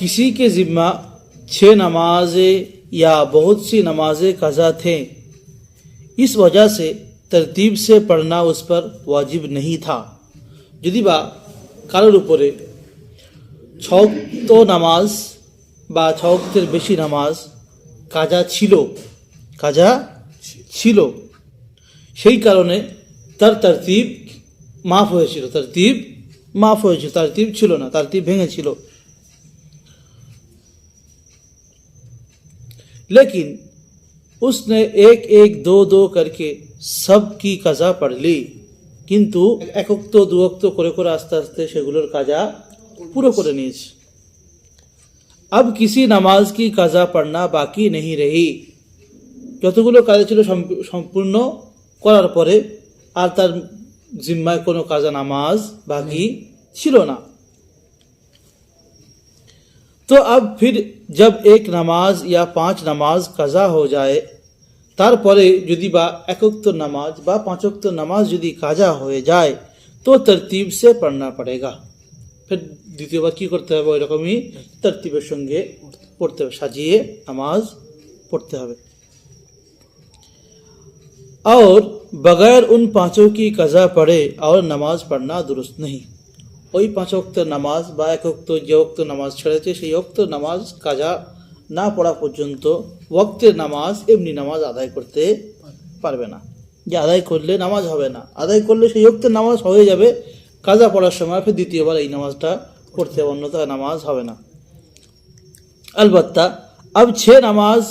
किसी के जिम्मा छः नमाजें या बहुत सी नमाजें कज़ा थे इस वजह से तरतीब से पढ़ना उस पर वाजिब नहीं था যদি বা কারোর উপরে ছক্ত নামাজ বা ছক্তের বেশি নামাজ কাজা ছিল কাজা ছিল সেই কারণে তার তারতিব মাফ হয়েছিল তারতিব মাফ হয়েছিল তারতিব ছিল না তারতিব ভেঙেছিল लेकिन उसने एक एक दो दो करके सब की কাজা পড় লি কিন্তু একক্ত দুঅক্ত করে করে আস্তে আস্তে সেগুলোর কাজা পুরো করে নিয়েছে अब किसी नमाज की কাজা পড়না বাকি नहीं रही যতগুলো কাজা ছিল সম্প- সম্পূর্ণ করার পরে আর তার জিম্মায় কোনো কাজা নামাজ বাকি ছিল না तो अब फिर जब एक নামাজ या পাঁচ নামাজ কাজা हो যায় তারপরে যদি বা একক্ত নামাজ বা পাঁচক্ত নামাজ যদি কাজা হয়ে যায় তো তরতিব সে পড়না পড়েগা ফের দ্বিতীয়বার কি করতে হবে ওই রকমই তরতিবের সঙ্গে পড়তে হবে সাজিয়ে নামাজ পড়তে হবে और बगैर उन पांचों की कज़ा पढ़े और नमाज पढ़ना दुरुस्त नहीं ওই পাঁচ অক্ত নামাজ বা এক অক্ত যে অক্ত নামাজ ছেড়েছে সেই অক্ত নামাজ কাজা না পড়া পর্যন্ত ওক্তের নামাজ এমনি নামাজ আদায় করতে পারবে না যে আদায় করলে নামাজ হবে না আদায় করলে সেই অক্তের নামাজ হয়ে যাবে কাজা পড়ার সময় ফের দ্বিতীয়বার এই নামাজটা পড়তে হবে অন্যথা নামাজ হবে না अलबत्ता अब छः नमाज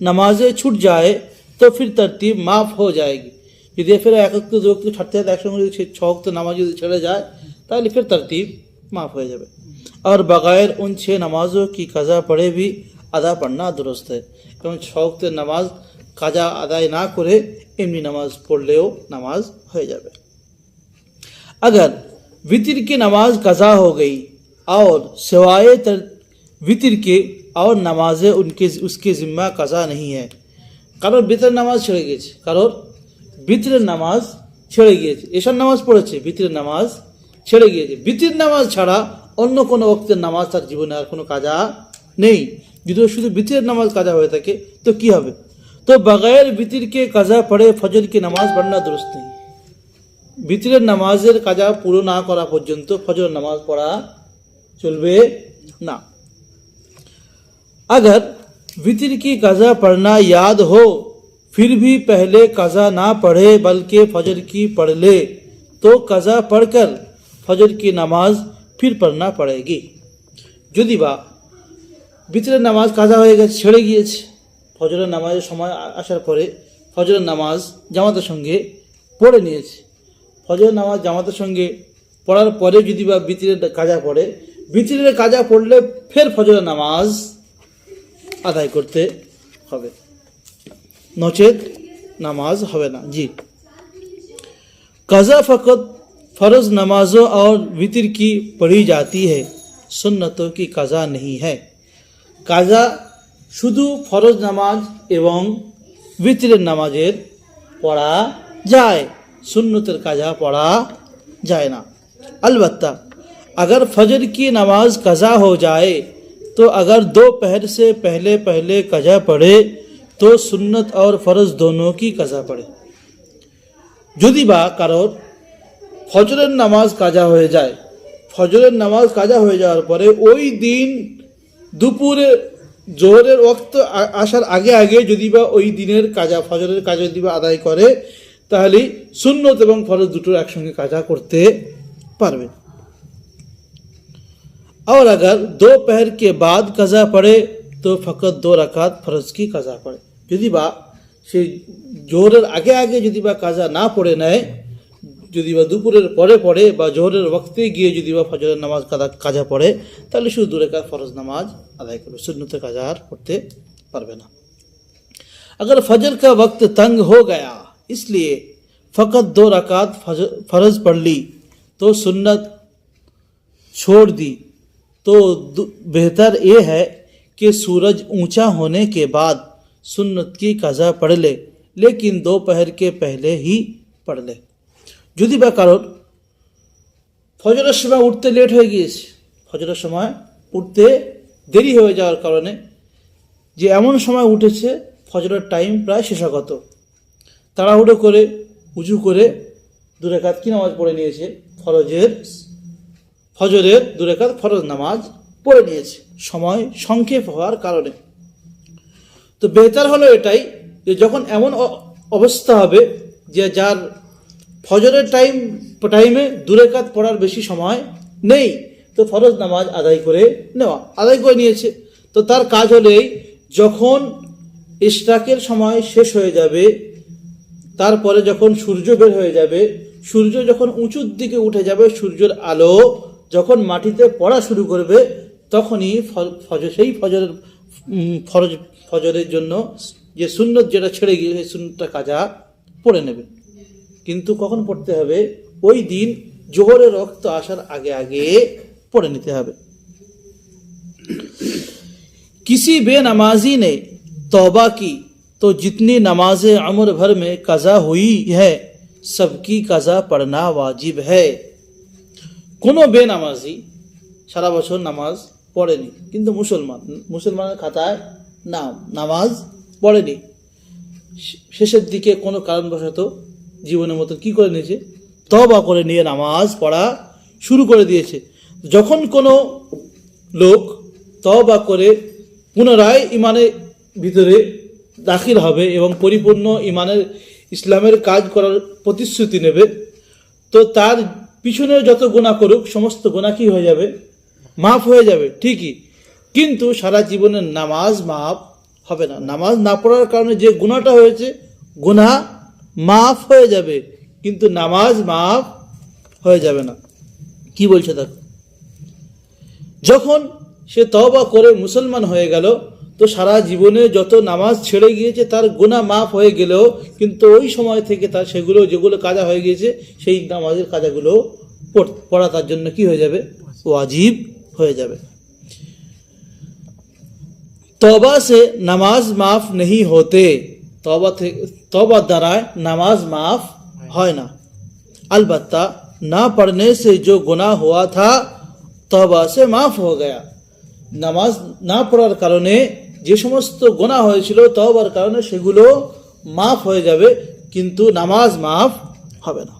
नमाजें छूट जाए तो फिर तरतीब माफ़ हो जाएगी যদি ফের এক একটু দু একটু ছাড়তে ছাড়তে একসঙ্গে যদি ছ অক্ত নামাজ যদি ছেড়ে যায় তাহলে ফির तरतीब माफ़ হয়ে যাবে और बगैर उन छः नमाजों की कज़ा पढ़े भी আদা পড়না দুরস্ত है এবং ছ অক্তের নামাজ কাজা আদায় না করে এমনি নামাজ পড়লেও নামাজ হয়ে যাবে अगर वितर की नमाज कज़ा हो गई और सिवाय तर वितर के और नमाजें उनके उसके ज़िम्मा कज़ा नहीं है কারোর বিতরের নামাজ ছেড়ে গিয়েছে কারোর বিতরের নামাজ ছেড়ে গিয়েছে এসব নামাজ পড়েছে বিতরের নামাজ ছেড়ে গিয়েছে বিতির নামাজ ছাড়া অন্য কোনো অক্তের নামাজ তার জীবনে আর কোনো কাজা নেই যদি শুধু বিতির নামাজ কাজা হয়ে থাকে তো কি হবে তো बग़ैर वितर के कज़ा पढ़े फजर की नमाज़ पढ़ना दुरुस्त नहीं বিতরের নামাজের কাজা পুরো না করা পর্যন্ত ফজর নামাজ পড়া চলবে না अगर वितर की कज़ा पढ़ना याद हो फिर भी पहले कज़ा ना पढ़े बल्कि फजर की पढ़ ले तो कज़ा पढ़कर फजर की नमाज फिर पढ़ना पड़ेगी যদি বা ভিতরের নামাজ কাজা হয়ে গেছে ছেড়ে গিয়েছে ফজরের নামাজের সময় আ- আসার পরে ফজরের নামাজ জামাতের সঙ্গে পড়ে নিয়েছে ফজরের নামাজ জামাতের সঙ্গে পড়ার পরে যদি বা ভিতরের কাজা পড়ে ভিতরের কাজা পড়লে ফের ফজরের নামাজ আদায় করতে হবে নচেত নামাজ হবে না জি कज़ा फ़कत फ़र्ज़ नमाजों और वितर की पढ़ी जाती है सुन्नतों की कज़ा नहीं है কাজা শুধু ফরজ নামাজ এবং বিতরের নামাজের পড়া যায় সুন্নতের কাজা পড়া যায় না अलबत्ता अगर फजर की नमाज कज़ा हो जाए तो अगर दो पहर से पहले पहले कज़ा पढ़े तो सुन्नत और फ़र्ज दोनों की कज़ा पढ़े যদি বা কারোর ফজরের নামাজ কাজা হয়ে যায় ফজরের নামাজ কাজা হয়ে যাওয়ার পরে ওই দিন দুপুরে জোহরের ওক্ত আ- আসার আগে আগে যদি বা ওই দিনের কাজা ফজরের কাজা যদি বা আদায় করে তাহলে সুন্নত এবং ফরজ দুটো একসঙ্গে কাজা করতে পারবে और अगर दोपहर के बाद कज़ा पड़े तो फ़कत दो रकात फ़र्ज की कज़ा पड़े যদি বা সেই জোহরের আগে আগে যদি বা কাজা না পড়ে নেয় যদি বা দুপুরের পরে পড়ে বা জোহরের ওক্তে গিয়ে যদি বা ফজরের নামাজ কাজা কাজা পড়ে তাহলে শুধু দু রেখাত ফরজ নামাজ আদায় করবে সুন্নতে কাজা আর পড়তে পারবে না अगर फजर का वक्त तंग हो गया इसलिए फ़कत दो रकात फज- फ़र्ज पढ़ ली तो सुन्नत छोड़ दी तो दु- बेहतर ये है कि सूरज ऊंचा होने के बाद सुन्नत की कज़ा पढ़ ले लेकिन दोपहर के पहले ही पढ़ ले যদি বা কারোর ফজরের সময় উঠতে লেট হয়ে গিয়েছে। ফজরের সময় উঠতে দেরি হয়ে যাওয়ার কারণে যে এমন সময় উঠেছে, ফজরের টাইম প্রায় শেষাগত। তাড়াহুড়ো করে উঁচু করে দুরেকাত কি নামাজ পড়ে নিয়েছে? ফরজের, ফজরের দুরেকাত ফরজ নামাজ পড়ে নিয়েছে। সময় সংক্ষেপ হওয়ার কারণে। তো বেহতার হলো এটাই যে যখন এমন অবস্থা হবে যে যার ফজরের টাইম টাইমে দুরেকাত পড়ার বেশি সময় নেই। তো ফরজ নামাজ আদায় করে নেওয়া, আদায় করে নিয়েছে। তো তার কাজ হলেই যখন ইশরাকের সময় শেষ হয়ে যাবে, তারপরে যখন সূর্য বের হয়ে যাবে, সূর্য যখন উঁচুর দিকে উঠে যাবে, সূর্যের আলো যখন মাটিতে পড়া শুরু করবে, তখনই ফজর, সেই ফজরের ফরজ, ফজরের জন্য যে সুন্নত যেটা ছেড়ে গিয়ে সেই সুন্নতটা কাজা পড়ে নেবে। কিন্তু কখন পড়তে হবে ওই দিন জোহরের রক্ত আসার আগে আগে পড়ে নিতে হবে किसी बेनमाजी ने तौबा की तो जितनी नमाजें उम्र भर में कज़ा हुई है सबकी कज़ा पढ़ना वाजिब है কোনো বেনামাজি সারা বছর নামাজ পড়েনি কিন্তু মুসলমান মুসলমানের খাতায় নাম নামাজ পড়েনি শে- শেষের দিকে কোনো কারণবশত জীবনের মতো কি করে নিয়েছে? তবা করে নিয়ে নামাজ পড়া শুরু করে দিয়েছে। যখন কোনো লোক তবা করে পুনরায় ইমানের ভিতরে দাখিল হবে এবং পরিপূর্ণ ইমানের ইসলামের কাজ করার প্রতিশ্রুতি নেবে, তো তার পিছনে যত গুণা করুক, সমস্ত গোনা কি হয়ে যাবে? মাফ হয়ে যাবে, ঠিকই। কিন্তু সারা জীবনের নামাজ মাফ হবে না। নামাজ না পড়ার কারণে যে গুণাটা হয়েছে গুণা মাফ হয়ে যাবে কিন্তু নামাজ মাফ হয়ে যাবে না কি বলছে দেখো যখন সে তওবা করে মুসলমান হয়ে গেল তো সারা জীবনে যত নামাজ ছেড়ে গিয়েছে তার গুণা মাফ হয়ে গেলেও কিন্তু ওই সময় থেকে তার সেগুলো যেগুলো কাজা হয়ে গিয়েছে সেই নামাজের কাজাগুলো পড়- পড়া তার জন্য কি হয়ে যাবে ওয়াজিব হয়ে যাবে তবা সে নামাজ মাফ नहीं होते তবা থেকে তবা দ্বারায় নামাজ মাফ হয় না अलबत्ता ना पढ़ने से जो गुनाह हुआ था तौबा से माफ हो गया নামাজ না পড়ার কারণে যে সমস্ত গোনা হয়েছিল তওবার কারণে সেগুলো মাফ হয়ে যাবে কিন্তু নামাজ মাফ হবে না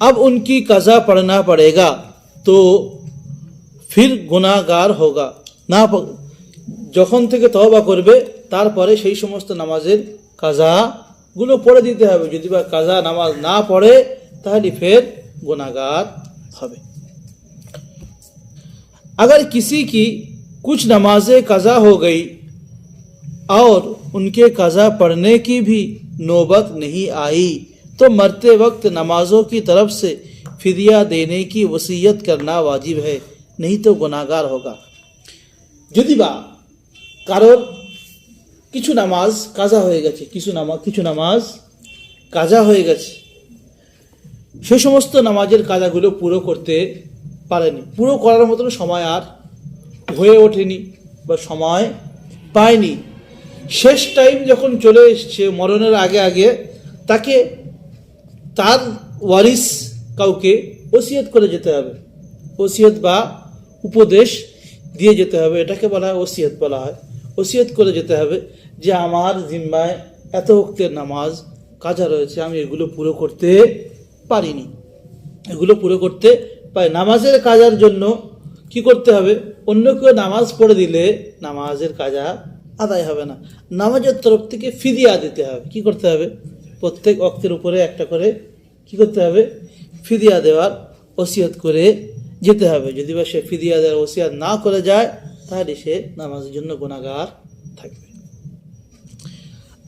अब उनकी कज़ा पढ़ना पड़ेगा तो ফির গুনাহগার হোগা না প- যখন থেকে তওবা করবে তারপরে সেই সমস্ত নামাজের কাজা গুলো পড়ে দিতে হবে যদি বা কাজা নামাজ না পড়ে তাহলে ফের গুনাহগার হবে अगर किसी की कुछ नमाजें कज़ा हो गई और उनके कज़ा पढ़ने की भी नौबत नहीं आई तो मरते वक्त नमाजों की तरफ से फिदिया देने की वसीयत करना वाजिब है नहीं तो गुनाहगार होगा যদি বা কারোর কিছু নামাজ কাজা হয়ে গেছে, কিছু নামাজ কিছু নামাজ কাজা হয়ে গেছে। সে সমস্ত নামাজের কাজাগুলো পুরো করতে পারেনি। পুরো করার মতন সময় আর হয়ে ওঠেনি বা সময় পায়নি। শেষ টাইম যখন চলে এসছে, মরণের আগে আগে তাকে তার ওয়ারিস কাউকে ওসিয়ত করে যেতে হবে। ওসিয়ত বা উপদেশ দিয়ে যেতে হবে। এটাকে বলা হয় ওসিয়ত বলা হয়। ওসিয়ত করে যেতে হবে যে আমার জিম্মায় এত ভক্তের নামাজ, কাজা রয়েছে, আমি এগুলো পুরো করতে পারিনি। এগুলো পুরো করতে পারি নামাজের কাজার জন্য কি করতে হবে? অন্য কেউ নামাজ পড়ে দিলে নামাজের কাজা আদায় হবে না। নামাজের তরফ থেকে ফিদিয়া দিতে হবে। কি করতে হবে? প্রত্যেক অক্তের উপরে একটা করে কি করতে হবে? ফিদিয়া দেওয়ার ওসিয়ত করে যেতে হবে। যদি বা সে ফিদিয়া দেওয়ার ওসিয়াত না করে যায় তাহলে সে নামাজের জন্য গুণাগার থাকবে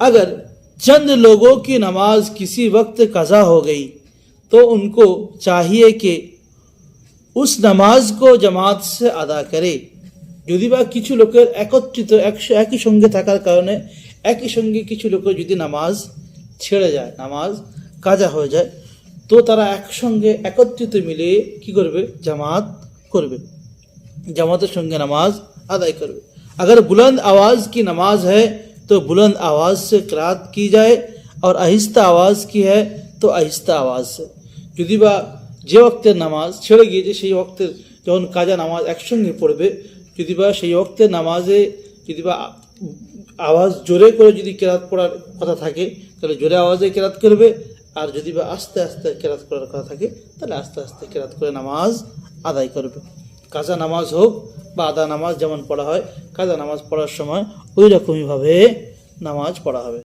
अगर चंद लोगों की नमाज किसी वक्त कज़ा हो गई तो उनको चाहिए कि उस नमाज को जमात से अदा करे যদি বা কিছু লোকের একত্রিত একশো একই সঙ্গে থাকার কারণে একই সঙ্গে কিছু লোকের যদি নামাজ ছেড়ে যায় নামাজ কাজা হয়ে যায় তো তারা একসঙ্গে একত্রিত মিলে কি করবে জামাত করবে जमात संग नमाज अदा करवे अगर बुलंद आवाज़ की नमाज है तो बुलंद आवाज़ से करात की जाए और आहिस्ता आवाज़ की है तो आहिस्ता आवाज़ से যদি বা যে ওক্তের নামাজ ছেড়ে গিয়েছে সেই ওক্তের যখন কাজা নামাজ একসঙ্গে পড়বে যদি বা সেই ওক্তে নামাজে যদি বা আ- আওয়াজ জোরে করে যদি কেরাত পড়ার কথা থাকে তাহলে জোরে আওয়াজে কেরাত করবে আর যদি বা আস্তে আস্তে কেরাত করার কথা থাকে তাহলে আস্তে আস্তে কেরাত করে নামাজ আদায় করবে কাজা নামাজ হোক বা আদা নামাজ যেমন পড়া হয়, কাজা নামাজ পড়ার সময় ওই রকমইভাবে নামাজ পড়া হবে।